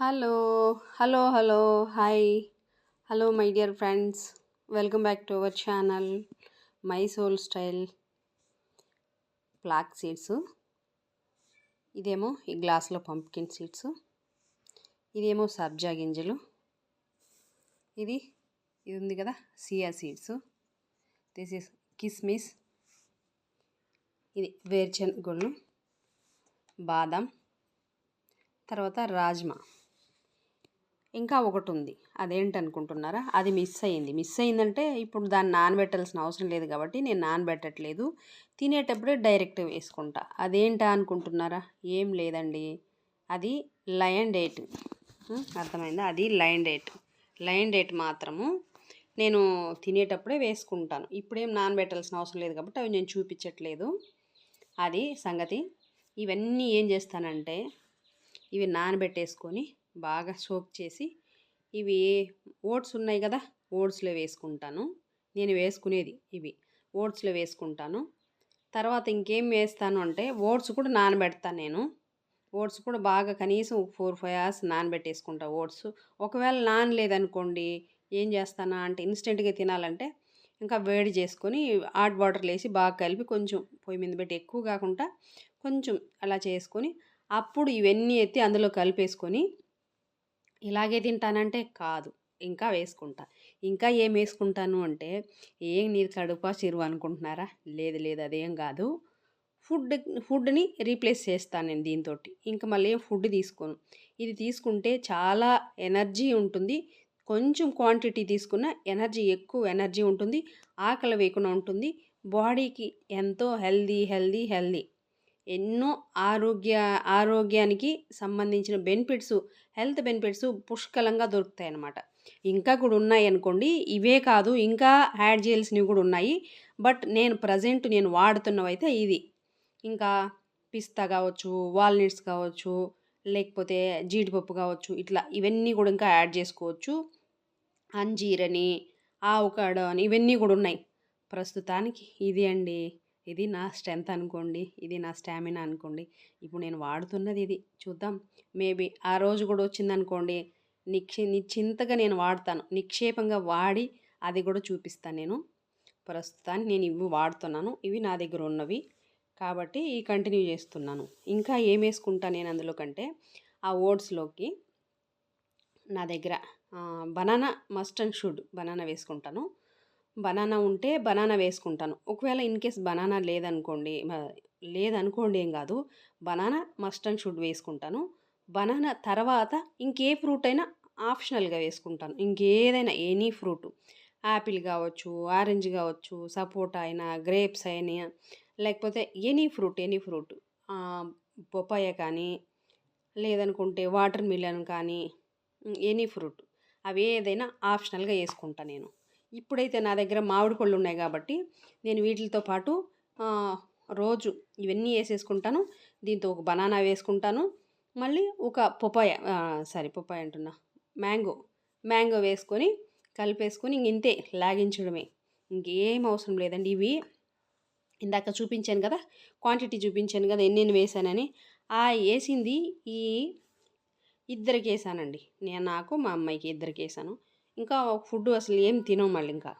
Hello hello hello hi. Hello my dear friends. Welcome back to our channel my soul style. Black seeds. ఇదేమో ఈ గ్లాస్లో pumpkin seeds. ఇదేమో సబ్జా గింజలు. ఇది ఇది ఉంది కదా సియా సీడ్స్. దిస్ ఇస్ కిస్మిస్. ఇది వేరుచెనగలు బాదం తర్వాత రాజ్మా. ఇంకా ఒకటి ఉంది అదేంటనుకుంటున్నారా? అది మిస్ అయింది మిస్ అయిందంటే ఇప్పుడు దాన్ని నానబెట్టాల్సిన అవసరం లేదు కాబట్టి నేను నానబెట్టట్లేదు. తినేటప్పుడే డైరెక్ట్ వేసుకుంటా. అదేంటా అనుకుంటున్నారా? ఏం లేదండి. అది లయన్ డేట్. అర్థమైందా? అది లయన్ డేట్. లయన్ డేట్ మాత్రము నేను తినేటప్పుడే వేసుకుంటాను. ఇప్పుడేం నానబెట్టాల్సిన అవసరం లేదు కాబట్టి అవి నేను చూపించట్లేదు. అది సంగతి. ఇవన్నీ ఏం చేస్తానంటే ఇవి నానబెట్టేసుకొని బాగా సోక్ చేసి ఇవి ఓట్స్ ఉన్నాయి కదా ఓట్స్లో వేసుకుంటాను. నేను వేసుకునేది ఇవి ఓట్స్లో వేసుకుంటాను. తర్వాత ఇంకేం వేస్తాను అంటే ఓట్స్ కూడా నానబెడతాను నేను. ఓట్స్ కూడా బాగా కనీసం ఫోర్ ఫైవ్ అవర్స్ నానబెట్టేసుకుంటా ఓట్స్. ఒకవేళ నానలేదనుకోండి ఏం చేస్తానా అంటే ఇన్స్టెంట్గా తినాలంటే ఇంకా వేడి చేసుకొని హాట్ వాటర్లో వేసి బాగా కలిపి కొంచెం పొయ్యి మీద పెట్టి ఎక్కువ కాకుండా కొంచెం అలా చేసుకొని అప్పుడు ఇవన్నీ ఎత్తి అందులో కలిపేసుకొని ఇలాగే తింటానంటే కాదు. ఇంకా వేసుకుంటా. ఇంకా ఏం వేసుకుంటాను అంటే ఏం నీరు కడుపా చిరువు అనుకుంటున్నారా? లేదు లేదు అదేం కాదు. ఫుడ్ ఫుడ్ని రీప్లేస్ చేస్తాను నేను దీంతో ఇంకా మళ్ళీ ఏం ఫుడ్ తీసుకోను. ఇది తీసుకుంటే చాలా ఎనర్జీ ఉంటుంది. కొంచెం క్వాంటిటీ తీసుకున్న ఎనర్జీ ఎక్కువ ఎనర్జీ ఉంటుంది. ఆకలి వేయకుండా ఉంటుంది. బాడీకి ఎంతో హెల్దీ హెల్దీ హెల్దీ ఎన్నో ఆరోగ్య ఆరోగ్యానికి సంబంధించిన బెనిఫిట్స్ హెల్త్ బెనిఫిట్స్ పుష్కలంగా దొరుకుతాయి అన్నమాట ఇంకా కూడా ఉన్నాయి అనుకోండి. ఇవే కాదు ఇంకా యాడ్ చేయాల్సినవి కూడా ఉన్నాయి. బట్ నేను ప్రజెంట్ నేను వాడుతున్నవైతే ఇది ఇంకా పిస్తా కావచ్చు వాల్నట్స్ కావచ్చు లేకపోతే జీడిపప్పు కావచ్చు ఇట్లా ఇవన్నీ కూడా ఇంకా యాడ్ చేసుకోవచ్చు. అంజీరని ఆవుకాడ అని ఇవన్నీ కూడా ఉన్నాయి. ప్రస్తుతానికి ఇది అండి. ఇది నా స్ట్రెంత్ అనుకోండి ఇది నా స్టామినా అనుకోండి. ఇప్పుడు నేను వాడుతున్నది ఇది. చూద్దాం. మేబీ ఆ రోజు కూడా వచ్చిందనుకోండి నిక్షి నిశ్చింతగా నేను వాడతాను. నిక్షేపంగా వాడి అది కూడా చూపిస్తాను నేను. ప్రస్తుతానికి నేను ఇవి వాడుతున్నాను. ఇవి నా దగ్గర ఉన్నవి. కాబట్టి ఈ కంటిన్యూ చేస్తున్నాను. ఇంకా ఏం వేసుకుంటాను నేను అందులో కంటే ఆ ఓట్స్లోకి నా దగ్గర banana must and should banana వేసుకుంటాను. బనానా ఉంటే బనానా వేసుకుంటాను. ఒకవేళ ఇన్ కేస్ బనానా లేదనుకోండి లేదనుకోండి ఏం కాదు. బనానా మస్ట్ అండ్ షుడ్ వేసుకుంటాను. బనానా తర్వాత ఇంకే ఫ్రూట్ అయినా ఆప్షనల్గా వేసుకుంటాను. ఇంకేదైనా ఎనీ ఫ్రూట్. యాపిల్ కావచ్చు ఆరెంజ్ కావచ్చు సపోటా అయినా గ్రేప్స్ అయినా లేకపోతే ఎనీ ఫ్రూట్ ఎనీ ఫ్రూట్. బొప్పాయ కానీ లేదనుకుంటే వాటర్ మిలన్ కానీ ఎనీ ఫ్రూట్. అవి ఏదైనా ఆప్షనల్గా వేసుకుంటాను నేను. ఇప్పుడైతే నా దగ్గర మామిడి పళ్ళు ఉన్నాయి కాబట్టి నేను వీటితో పాటు రోజు ఇవన్నీ వేసేసుకుంటాను. దీంతో ఒక బనానా వేసుకుంటాను. మళ్ళీ ఒక పొపాయ సారీ పొపాయ అంటున్నా మ్యాంగో మ్యాంగో వేసుకొని కలిపేసుకొని ఇంతే లాగించడమే. ఇంకేం అవసరం లేదండి ఇవి. ఇందాక చూపించాను కదా క్వాంటిటీ చూపించాను కదా ఎన్నెన్ని వేసానని. ఆ వేసింది ఈ ఇద్దరికి వేసానండి. నేను నాకు మా అమ్మాయికి ఇద్దరికి వేసాను. ఇంకా ఫుడ్ అసలు ఏం తినం మళ్ళీ ఇంకా.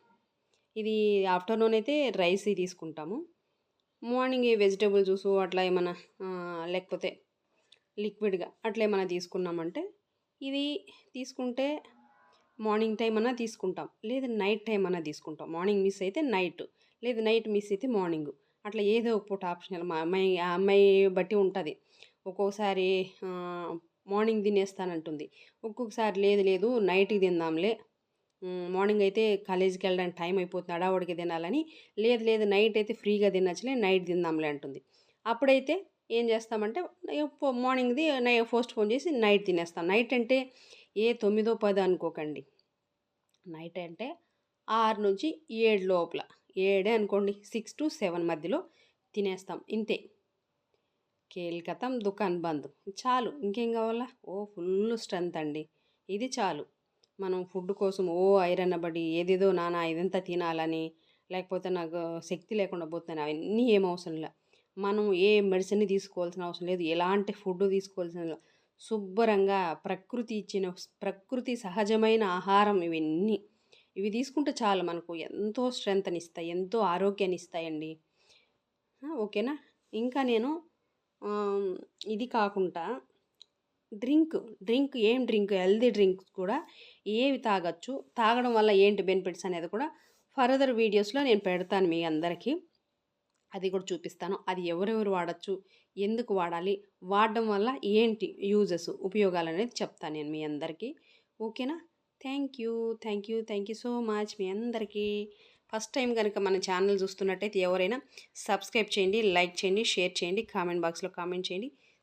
ఇది ఆఫ్టర్నూన్ అయితే రైస్ తీసుకుంటాము. మార్నింగ్ వెజిటేబుల్ జ్యూస్ అట్లా ఏమైనా లేకపోతే లిక్విడ్గా అట్లా ఏమైనా తీసుకున్నామంటే ఇది తీసుకుంటే మార్నింగ్ టైం అన్నా తీసుకుంటాం. లేదు నైట్ టైం అన్నా తీసుకుంటాం. మార్నింగ్ మిస్ అయితే నైట్ లేదు నైట్ మిస్ అయితే మార్నింగ్. అట్లా ఏదో ఒక పూట ఆప్షనల్. మా అమ్మాయి ఆ అమ్మాయి బట్టి ఉంటుంది. ఒక్కొక్కసారి మార్నింగ్ తినేస్తానంటుంది. ఒక్కొక్కసారి లేదు లేదు నైట్కి తిందాంలే మార్నింగ్ అయితే కాలేజీకి వెళ్ళడానికి టైం అయిపోతుంది. అడావుడికి తినాలని. లేదు లేదు నైట్ అయితే ఫ్రీగా తినచ్చులే నైట్ తిందాంలే అంటుంది. అప్పుడైతే ఏం చేస్తామంటే మార్నింగ్ది నై పోస్ట్ ఫోన్ చేసి నైట్ తినేస్తాం. నైట్ అంటే ఏ తొమ్మిదో పదో అనుకోకండి. నైట్ అంటే ఆరు నుంచి ఏడు లోపల. ఏడే అనుకోండి. సిక్స్ టు సెవెన్ మధ్యలో తినేస్తాం. ఇంతే. కేల్కతం దుకాన్ బంద్. చాలు. ఇంకేం కావాలా? ఓ ఫుల్ స్ట్రెంత్ అండి. ఇది చాలు. మనం ఫుడ్ కోసం ఓ ఐరన్ అవ్వడి ఏదేదో నానా ఇదంతా తినాలని లేకపోతే నాకు శక్తి లేకుండా పోతున్నాను అవన్నీ ఏం అవసరం లే. మనం ఏ మెడిసిన్ తీసుకోవాల్సిన అవసరం లేదు. ఎలాంటి ఫుడ్ తీసుకోవాల్సిన శుభ్రంగా ప్రకృతి ఇచ్చిన ప్రకృతి సహజమైన ఆహారం ఇవన్నీ. ఇవి తీసుకుంటే చాలు మనకు. ఎంతో స్ట్రెంగ్త్ని ఇస్తాయి. ఎంతో ఆరోగ్యాన్ని ఇస్తాయండి. ఓకేనా? ఇంకా నేను ఇది కాకుండా డ్రింక్ డ్రింక్ ఏం డ్రింక్ హెల్దీ డ్రింక్స్ కూడా ఏవి తాగొచ్చు తాగడం వల్ల ఏంటి బెనిఫిట్స్ అనేది కూడా ఫర్దర్ వీడియోస్లో నేను పెడతాను మీ అందరికీ. అది కూడా చూపిస్తాను. అది ఎవరెవరు వాడచ్చు ఎందుకు వాడాలి వాడడం వల్ల ఏంటి యూజెస్ ఉపయోగాలు అనేది చెప్తాను నేను మీ అందరికీ. ఓకేనా? Thank you thank you thank you so much మీ అందరికీ. ఫస్ట్ టైం కనుక మన ఛానల్ చూస్తున్నట్టయితే ఎవరైనా సబ్స్క్రైబ్ చేయండి లైక్ చేయండి షేర్ చేయండి కామెంట్ బాక్స్లో కామెంట్ చేయండి.